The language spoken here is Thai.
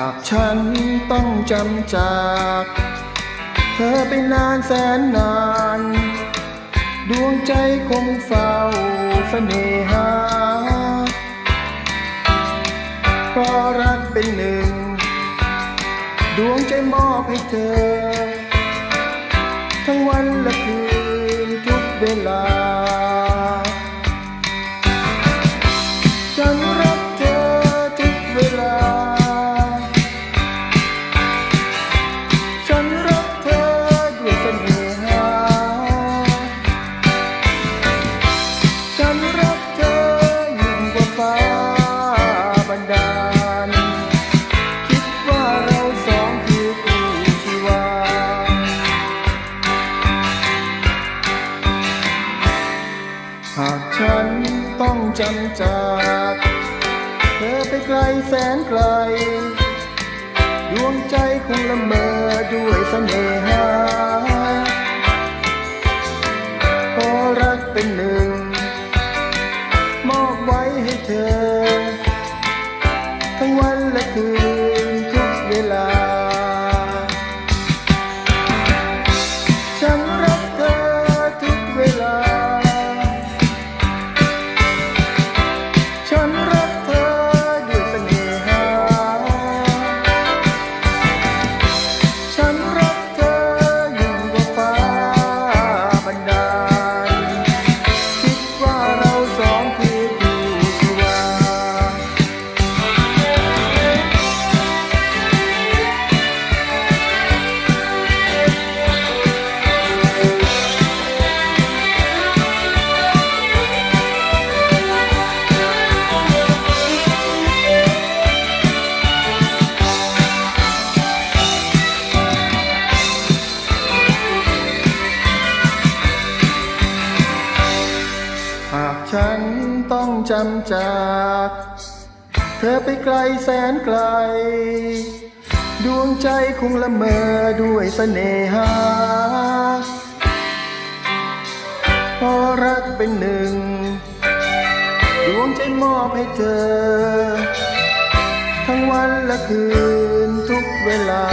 ากฉันต้องจำจาก เธอไปนานแสนนาน ดวงใจคงเฝ้าเสน่หาเพราะรักเป็นหนึ่ง ดวงใจมอบให้เธอ ทั้งวันและคืนทุกเวลา ฉันต้องจำจาก เธอไปไกลแสนไกล ดวงใจคงละเมอด้วยเสน่หาเพราะรักเป็นหนึ่ง มอบไว้ให้เธอ ทั้งวันและคืนทุกเวลา ฉันต้องจำจาก เธอไปไกลแสนไกล ดวงใจคงละเมอด้วยเสน่หาเพราะรักเป็นหนึ่ง ดวงใจมอบให้เธอ ทั้งวันและคืนทุกเวลา